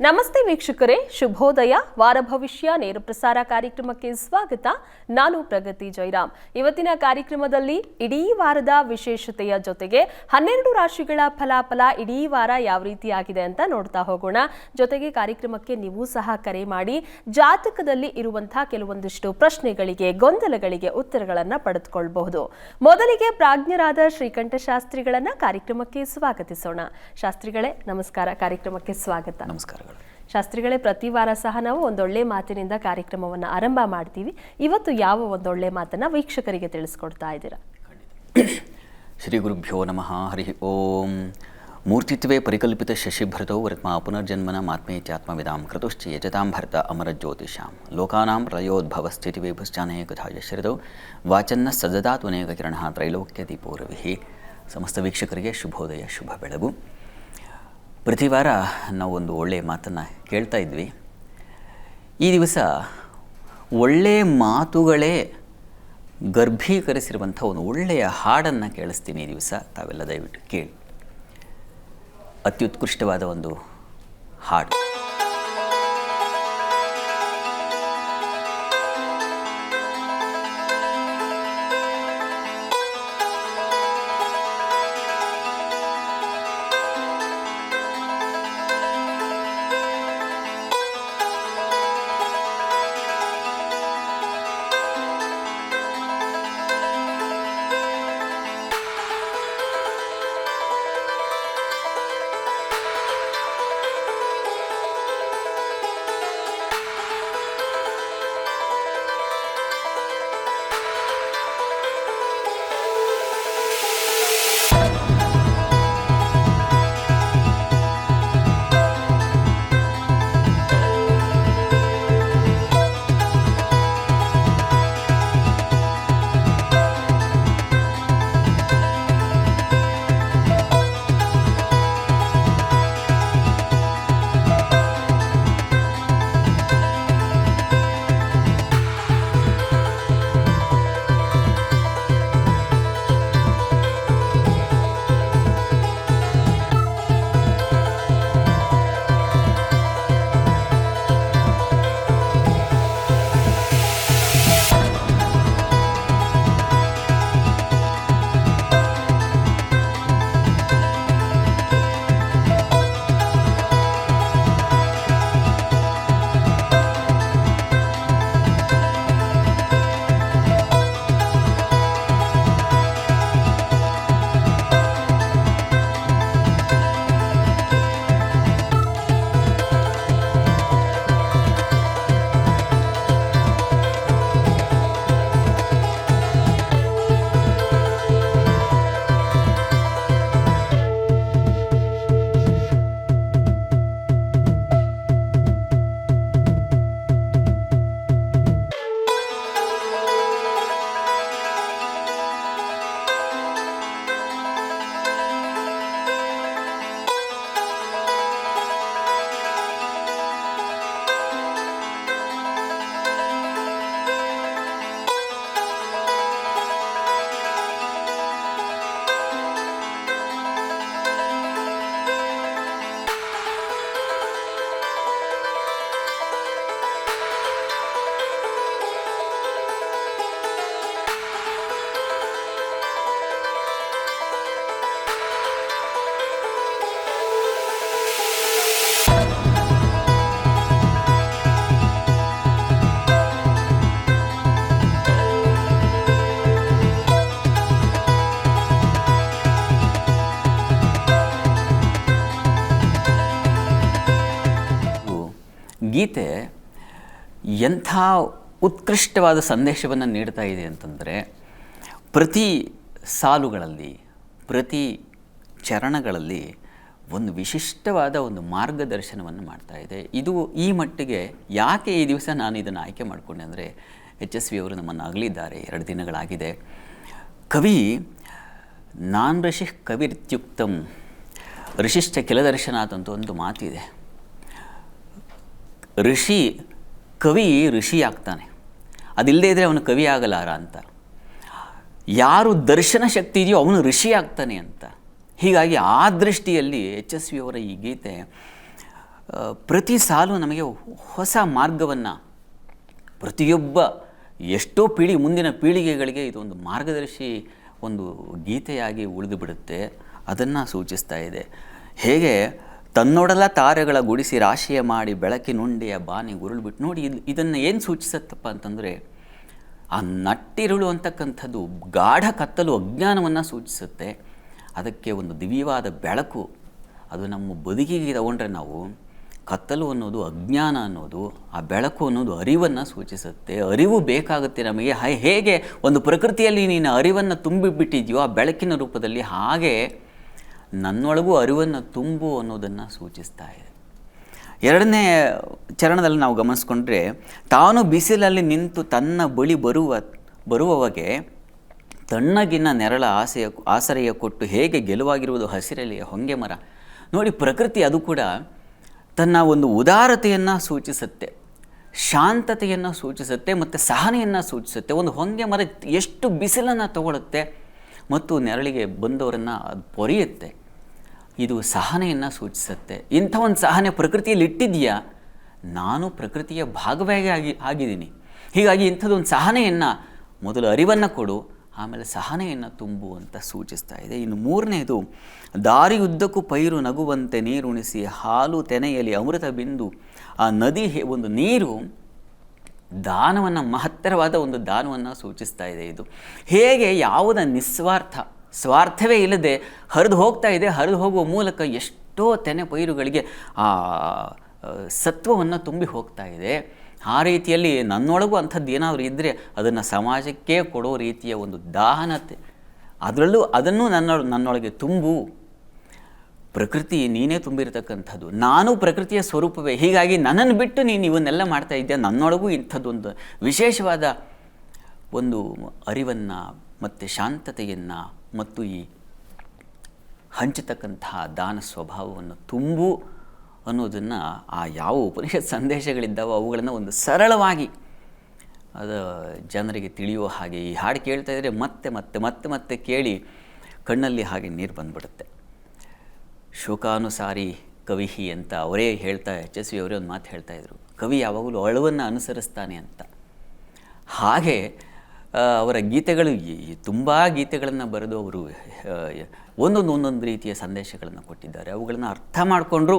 ನಮಸ್ತೆ ವೀಕ್ಷಕರೇ, ಶುಭೋದಯ, ವಾರ ಭವಿಷ್ಯ, ನೇರ ಪ್ರಸಾರ ಕಾರ್ಯಕ್ರಮಕ್ಕೆ ಸ್ವಾಗತ. ನಾನು ಪ್ರಗತಿ ಜೈರಾಮ್. ಇವತ್ತಿನ ಕಾರ್ಯಕ್ರಮದಲ್ಲಿ ಇಡೀ ವಾರದ ವಿಶೇಷತೆಯ ಜೊತೆಗೆ ಹನ್ನೆರಡು ರಾಶಿಗಳ ಫಲಾಫಲ ಇಡೀ ವಾರ ಯಾವ ರೀತಿಯಾಗಿದೆ ಅಂತ ನೋಡ್ತಾ ಹೋಗೋಣ. ಜೊತೆಗೆ ಕಾರ್ಯಕ್ರಮಕ್ಕೆ ನೀವು ಸಹ ಕರೆ ಮಾಡಿ, ಜಾತಕದಲ್ಲಿ ಇರುವಂತಹ ಕೆಲವೊಂದಿಷ್ಟು ಪ್ರಶ್ನೆಗಳಿಗೆ, ಗೊಂದಲಗಳಿಗೆ ಉತ್ತರಗಳನ್ನು ಪಡೆದುಕೊಳ್ಳಬಹುದು ಮೊದಲಿಗೆ ಪ್ರಾಜ್ಞರಾದ ಶ್ರೀಕಂಠಶಾಸ್ತ್ರಿಗಳನ್ನ ಕಾರ್ಯಕ್ರಮಕ್ಕೆ ಸ್ವಾಗತಿಸೋಣ. ಶಾಸ್ತ್ರಿಗಳೇ, ನಮಸ್ಕಾರ. ಕಾರ್ಯಕ್ರಮಕ್ಕೆ ಸ್ವಾಗತ. ನಮಸ್ಕಾರಗಳು ಶಾಸ್ತ್ರಿಗಳೇ ಪ್ರತಿ ವಾರ ಸಹ ನಾವು ಒಂದೊಳ್ಳೆ ಮಾತಿನಿಂದ ಕಾರ್ಯಕ್ರಮವನ್ನು ಆರಂಭ ಮಾಡ್ತೀವಿ. ಇವತ್ತು ಯಾವ ಒಂದೊಳ್ಳೆ ಮಾತನ್ನು ವೀಕ್ಷಕರಿಗೆ ತಿಳಿಸ್ಕೊಡ್ತಾ ಇದ್ದೀರಾ? ಶ್ರೀ ಗುರುಭ್ಯೋ ನಮಃ. ಹರಿ ಓಂ. ಮೂರ್ತಿತ್ವೇ ಪರಿಕಲ್ಪಿತ ಶಶಿಭೃತೌ ವರ್ಮ ಪುನರ್ಜನ್ಮನ ಮಾತ್ಮೇತ್ಯಾತ್ಮವಿದಾಂ ಕೃತುಶ್ಚ ಯಜತಾಂ ಭರ್ತ ಅಮರ ಜ್ಯೋತಿಷಾಂ ಲೋಕಾನಾಂ ಪ್ರಯೋದ್ಭವ ಸ್ಥಿತಿ ವಿಭಶ್ಚಾನೇಕ ಯಶರಿತೌ ವಾಚನ್ನ ಸಜದಾತ್ವನೇಕ ಕಿರಣ ತ್ರೈಲೋಕ್ಯ ದೀಪೋರವಿಹಿ ಸಮಸ್ತ ವೀಕ್ಷಕರಿಗೆ ಶುಭೋದಯ, ಶುಭ ಬೆಳಗು. ಪ್ರತಿ ವಾರ ನಾವು ಒಂದು ಒಳ್ಳೆಯ ಮಾತನ್ನು ಕೇಳ್ತಾ ಇದ್ವಿ. ಈ ದಿವಸ ಒಳ್ಳೆಯ ಮಾತುಗಳೇ ಗರ್ಭೀಕರಿಸಿರುವಂಥ ಒಂದು ಒಳ್ಳೆಯ ಹಾಡನ್ನು ಕೇಳಿಸ್ತೀನಿ ಈ ದಿವಸ. ತಾವೆಲ್ಲ ದಯವಿಟ್ಟು ಕೇಳಿ. ಅತ್ಯುತ್ಕೃಷ್ಟವಾದ ಒಂದು ಹಾಡು. ಗೀತೆ ಎಂಥ ಉತ್ಕೃಷ್ಟವಾದ ಸಂದೇಶವನ್ನು ನೀಡ್ತಾ ಇದೆ ಅಂತಂದರೆ ಪ್ರತಿ ಸಾಲುಗಳಲ್ಲಿ, ಪ್ರತಿ ಚರಣಗಳಲ್ಲಿ ಒಂದು ವಿಶಿಷ್ಟವಾದ ಒಂದು ಮಾರ್ಗದರ್ಶನವನ್ನು ಮಾಡ್ತಾ ಇದೆ. ಇದು ಈ ಮಟ್ಟಿಗೆ ಯಾಕೆ ಈ ದಿವಸ ನಾನು ಇದನ್ನು ಆಯ್ಕೆ ಮಾಡಿಕೊಂಡೆ ಅಂದರೆ ಎಚ್ ಎಸ್ ವಿ ಅವರು ನಮ್ಮನ್ನು ಅಗಲಿದ್ದಾರೆ ಎರಡು ದಿನಗಳಾಗಿದೆ. ಕವಿ ನಾನ್ ಋಷಿ ಕವಿರ್ತ್ಯುಕ್ತಂ, ಋಷಿಶ್ಚ ಕೆಲದರ್ಶನ ಅಂತ ಒಂದು ಮಾತಿದೆ. ಋಷಿ, ಕವಿ ಋಷಿ ಆಗ್ತಾನೆ ಅದಿಲ್ಲದೇ ಇದ್ದರೆ ಅವನು ಕವಿ ಆಗಲಾರ ಅಂತ. ಯಾರು ದರ್ಶನ ಶಕ್ತಿ ಇದೆಯೋ ಅವನು ಋಷಿ ಆಗ್ತಾನೆ ಅಂತ. ಹೀಗಾಗಿ ಆ ದೃಷ್ಟಿಯಲ್ಲಿ ಎಚ್ ಎಸ್ ವಿ ಅವರ ಈ ಗೀತೆ ಪ್ರತಿ ಸಾಲು ನಮಗೆ ಹೊಸ ಮಾರ್ಗವನ್ನು, ಪ್ರತಿಯೊಬ್ಬ ಎಷ್ಟೋ ಪೀಳಿ, ಮುಂದಿನ ಪೀಳಿಗೆಗಳಿಗೆ ಇದೊಂದು ಮಾರ್ಗದರ್ಶಿ, ಒಂದು ಗೀತೆಯಾಗಿ ಉಳಿದುಬಿಡುತ್ತೆ ಅದನ್ನು ಸೂಚಿಸ್ತಾ ಇದೆ. ಹೇಗೆ ತನ್ನೊಡಲ ತಾರೆಗಳ ಗುಡಿಸಿ ರಾಶಿಯ ಮಾಡಿ ಬೆಳಕಿನುಂಡೆಯ ಬಾನಿ ಉರುಳ್ಬಿಟ್ಟು ನೋಡಿ ಇದು ಇದನ್ನು ಏನು ಸೂಚಿಸುತ್ತಪ್ಪ ಅಂತಂದರೆ, ಆ ನಟ್ಟಿರುಳು ಅಂತಕ್ಕಂಥದ್ದು ಗಾಢ ಕತ್ತಲು ಅಜ್ಞಾನವನ್ನು ಸೂಚಿಸುತ್ತೆ. ಅದಕ್ಕೆ ಒಂದು ದಿವ್ಯವಾದ ಬೆಳಕು, ಅದು ನಮ್ಮ ಬದುಕಿಗೆ ತಗೊಂಡ್ರೆ ನಾವು ಕತ್ತಲು ಅನ್ನೋದು, ಅಜ್ಞಾನ ಅನ್ನೋದು, ಆ ಬೆಳಕು ಅನ್ನೋದು ಅರಿವನ್ನು ಸೂಚಿಸುತ್ತೆ. ಅರಿವು ಬೇಕಾಗುತ್ತೆ ನಮಗೆ. ಹೇಗೆ ಒಂದು ಪ್ರಕೃತಿಯಲ್ಲಿ ನೀನು ಅರಿವನ್ನು ತುಂಬಿಬಿಟ್ಟಿದೆಯೋ, ಆ ಬೆಳಕಿನ ರೂಪದಲ್ಲಿ ಹಾಗೆ ನನ್ನೊಳಗೂ ಅರಿವನ್ನು ತುಂಬು ಅನ್ನೋದನ್ನು ಸೂಚಿಸ್ತಾ ಇದೆ. ಎರಡನೇ ಚರಣದಲ್ಲಿ ನಾವು ಗಮನಿಸ್ಕೊಂಡ್ರೆ, ತಾನು ಬಿಸಿಲಲ್ಲಿ ನಿಂತು ತನ್ನ ಬಳಿ ಬರುವ ಬರುವವಗೆ ತಣ್ಣಗಿನ ನೆರಳ ಆಸೆಯ, ಆಸರೆಯ ಕೊಟ್ಟು ಹೇಗೆ ಗೆಲುವಾಗಿರುವುದು ಹಸಿರಲಿಯ ಹೊಂಗೆ ಮರ. ನೋಡಿ, ಪ್ರಕೃತಿ ಅದು ಕೂಡ ತನ್ನ ಒಂದು ಉದಾರತೆಯನ್ನು ಸೂಚಿಸುತ್ತೆ, ಶಾಂತತೆಯನ್ನು ಸೂಚಿಸುತ್ತೆ ಮತ್ತು ಸಹನೆಯನ್ನು ಸೂಚಿಸುತ್ತೆ. ಒಂದು ಹೊಂಗೆ ಮರ ಎಷ್ಟು ಬಿಸಿಲನ್ನು ತಗೊಳುತ್ತೆ ಮತ್ತು ನೆರಳಿಗೆ ಬಂದವರನ್ನು ಅದು ಪೊರೆಯುತ್ತೆ. ಇದು ಸಹನೆಯನ್ನು ಸೂಚಿಸುತ್ತೆ. ಇಂಥ ಒಂದು ಸಹನೆ ಪ್ರಕೃತಿಯಲ್ಲಿ ಇಟ್ಟಿದೆಯಾ ನಾನು ಪ್ರಕೃತಿಯ ಭಾಗವಾಗಿ ಆಗಿ, ಆಗಿದ್ದೀನಿ. ಹೀಗಾಗಿ ಇಂಥದ್ದೊಂದು ಸಹನೆಯನ್ನು ಮೊದಲು ಅರಿವನ್ನು ಕೊಡು, ಆಮೇಲೆ ಸಹನೆಯನ್ನು ತುಂಬು ಅಂತ ಸೂಚಿಸ್ತಾ ಇದೆ. ಇನ್ನು ಮೂರನೇದು, ದಾರಿಯುದ್ದಕ್ಕೂ ಪೈರು ನಗುವಂತೆ ನೀರುಣಿಸಿ ಹಾಲು ತೆನೆಯಲ್ಲಿ ಅಮೃತ ಬಿಂದು, ಆ ನದಿ ಒಂದು ನೀರು ದಾನವನ್ನು, ಮಹತ್ತರವಾದ ಒಂದು ದಾನವನ್ನು ಸೂಚಿಸ್ತಾ ಇದೆ ಇದು. ಹೇಗೆ ಯಾವುದ ನಿಸ್ವಾರ್ಥ, ಸ್ವಾರ್ಥವೇ ಇಲ್ಲದೆ ಹರಿದು ಹೋಗ್ತಾ ಇದೆ, ಹರಿದು ಹೋಗುವ ಮೂಲಕ ಎಷ್ಟೋ ತೆನೆ ಪೈರುಗಳಿಗೆ ಆ ಸತ್ವವನ್ನು ತುಂಬಿ ಹೋಗ್ತಾ ಇದೆ. ಆ ರೀತಿಯಲ್ಲಿ ನನ್ನೊಳಗೂ ಅಂಥದ್ದು ಏನಾದರೂ ಇದ್ದರೆ ಅದನ್ನು ಸಮಾಜಕ್ಕೆ ಕೊಡೋ ರೀತಿಯ ಒಂದು ದಾಹನತೆ. ಅದರಲ್ಲೂ ಅದನ್ನು ನನ್ನ, ನನ್ನೊಳಗೆ ತುಂಬು. ಪ್ರಕೃತಿ ನೀನೇ ತುಂಬಿರತಕ್ಕಂಥದ್ದು. ನಾನು ಪ್ರಕೃತಿಯ ಸ್ವರೂಪವೇ. ಹೀಗಾಗಿ ನನ್ನನ್ನು ಬಿಟ್ಟು ನೀನು ಇವನ್ನೆಲ್ಲ ಮಾಡ್ತಾ ಇದ್ದೀಯ ನನ್ನೊಳಗೂ ಇಂಥದ್ದೊಂದು ವಿಶೇಷವಾದ ಒಂದು ಅರಿವನ್ನು ಮತ್ತು ಶಾಂತತೆಯನ್ನು ಮತ್ತು ಈ ಹಂಚತಕ್ಕಂತಹ ದಾನ ಸ್ವಭಾವವನ್ನು ತುಂಬು ಅನ್ನೋದನ್ನು ಆ ಯಾವ ಉಪನಿಷತ್ ಸಂದೇಶಗಳಿದ್ದಾವೋ ಅವುಗಳನ್ನು ಒಂದು ಸರಳವಾಗಿ ಅದು ಜನರಿಗೆ ತಿಳಿಯುವ ಹಾಗೆ ಈ ಹಾಡು ಕೇಳ್ತಾ ಇದ್ದರೆ ಮತ್ತೆ ಮತ್ತೆ ಮತ್ತೆ ಮತ್ತೆ ಕೇಳಿ ಕಣ್ಣಲ್ಲಿ ಹಾಗೆ ನೀರು ಬಂದ್ಬಿಡುತ್ತೆ. ಶೋಕಾನುಸಾರಿ ಕವಿಹಿ ಅಂತ ಅವರೇ ಹೇಳ್ತಾ ಎಚ್ ಎಸ್ ವಿ ಅವರೇ ಒಂದು ಮಾತು ಹೇಳ್ತಾ ಇದ್ರು. ಕವಿ ಯಾವಾಗಲೂ ಅಳುವನ್ನು ಅನುಸರಿಸ್ತಾನೆ ಅಂತ. ಹಾಗೆ ಅವರ ಗೀತೆಗಳು ತುಂಬ ಗೀತೆಗಳನ್ನು ಬರೆದು ಅವರು ಒಂದೊಂದು ಒಂದೊಂದು ರೀತಿಯ ಸಂದೇಶಗಳನ್ನು ಕೊಟ್ಟಿದ್ದಾರೆ. ಅವುಗಳನ್ನು ಅರ್ಥ ಮಾಡಿಕೊಂಡ್ರು,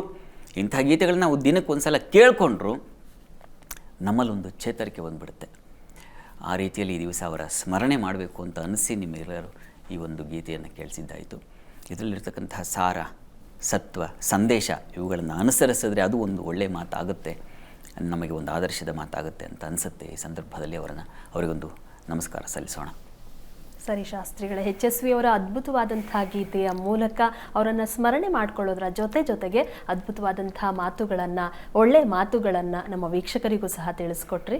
ಇಂಥ ಗೀತೆಗಳನ್ನ ನಾವು ದಿನಕ್ಕೆ ಒಂದು ಸಲ ಕೇಳಿಕೊಂಡ್ರು, ನಮ್ಮಲ್ಲೊಂದು ಚೇತರಿಕೆ ಬಂದುಬಿಡುತ್ತೆ. ಆ ರೀತಿಯಲ್ಲಿ ಈ ದಿವಸ ಅವರ ಸ್ಮರಣೆ ಮಾಡಬೇಕು ಅಂತ ಅನಿಸಿ ನಿಮ್ಮೆಲ್ಲರೂ ಈ ಒಂದು ಗೀತೆಯನ್ನು ಕೇಳಿಸಿದ್ದಾಯಿತು. ಇದರಲ್ಲಿರ್ತಕ್ಕಂತಹ ಸಾರ ಸತ್ವ, ಸಂದೇಶ ಇವುಗಳನ್ನು ಅನುಸರಿಸಿದ್ರೆ ಅದು ಒಂದು ಒಳ್ಳೆಯ ಮಾತಾಗುತ್ತೆ, ನಮಗೆ ಒಂದು ಆದರ್ಶದ ಮಾತಾಗುತ್ತೆ ಅಂತ ಅನಿಸುತ್ತೆ ಈ ಸಂದರ್ಭದಲ್ಲಿ ಅವರನ್ನು. ಅವರಿಗೊಂದು ನಮಸ್ಕಾರ ಸಲ್ಲಿಸೋಣ. ಸರಿ ಶಾಸ್ತ್ರಿಗಳ, ಎಚ್ ಎಸ್ ವಿ ಅವರ ಅದ್ಭುತವಾದಂಥ ಗೀತೆಯ ಮೂಲಕ ಅವರನ್ನು ಸ್ಮರಣೆ ಮಾಡ್ಕೊಳ್ಳೋದ್ರ ಜೊತೆ ಜೊತೆಗೆ ಅದ್ಭುತವಾದಂಥ ಮಾತುಗಳನ್ನು, ಒಳ್ಳೆ ಮಾತುಗಳನ್ನು ನಮ್ಮ ವೀಕ್ಷಕರಿಗೂ ಸಹ ತಿಳಿಸ್ಕೊಟ್ರಿ.